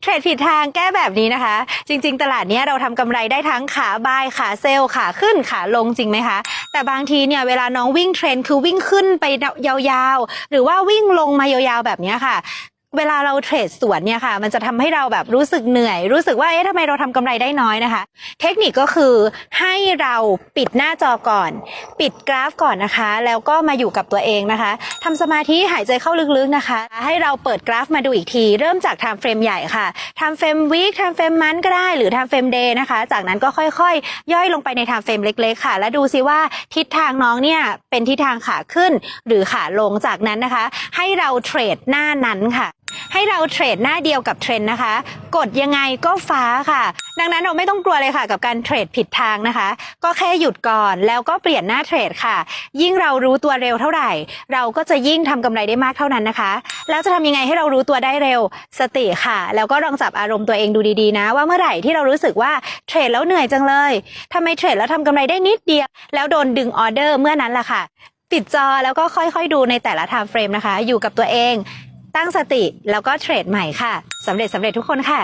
เทรดผิดทางแก้แบบนี้นะคะ จริง ๆ ตลาดเนี้ยเราทำกำไรได้ทั้งขาบายขาเซลล์ขาขึ้นขาลงจริงไหมคะ แต่บางทีเนี่ยเวลาน้องวิ่งเทรนคือวิ่งขึ้นไปยาวๆ หรือว่าวิ่งลงมายาวๆแบบเนี้ยค่ะ เวลาเราเทรดสวนเนี่ยค่ะ มันจะทำให้เราแบบรู้สึกเหนื่อย รู้สึกว่าเอ๊ะทำไมเราทำกำไรได้น้อยนะคะ เทคนิคก็คือให้เราปิดหน้าจอก่อน ปิดกราฟก่อนนะคะ แล้วก็มาอยู่กับตัวเองนะคะทำสมาธิหายใจเข้าลึกๆนะคะ ให้เราเปิดกราฟมาดูอีกที เริ่มจาก time frame ใหญ่ค่ะ time frame week time frame month ก็ได้หรือ time frame day นะคะ จากนั้นก็ค่อยๆ ย่อยลงไปใน time frame เล็กๆค่ะ แล้วดูซิว่าทิศทางน้องเนี่ยเป็นทิศทางขาขึ้น หรือขาลงจากนั้นนะคะ ให้เราเทรดหน้านั้นค่ะ ให้เราเทรดหน้าเดียวกับเทรนนะคะ กดยังไงก็ฟ้าค่ะ ดังนั้นเราไม่ต้องกลัวเลยค่ะ กับการเทรดผิดทางนะคะ ก็แค่หยุดก่อนแล้วก็เปลี่ยนหน้าเทรดค่ะ ยิ่งเรารู้ตัวเร็วเท่าไหร่ เราก็จะยิ่งทำกำไรได้มากเท่านั้นนะคะ แล้วจะทำยังไงให้เรารู้ตัวได้เร็วสติค่ะ แล้วก็ลองจับอารมณ์ตัวเองดูดีๆนะ ว่าเมื่อไหร่ที่เรารู้สึกว่าเทรดแล้วเหนื่อยจังเลยทำไมเทรดแล้วทำกำไรได้นิดเดียว แล้วโดนดึงออเดอร์เมื่อนั้นล่ะค่ะปิดจอแล้วก็ค่อยๆดูในแต่ละ time frame นะคะ อยู่กับตัวเอง ตั้งสติแล้วก็เทรดใหม่ค่ะสำเร็จสำเร็จทุกคนค่ะ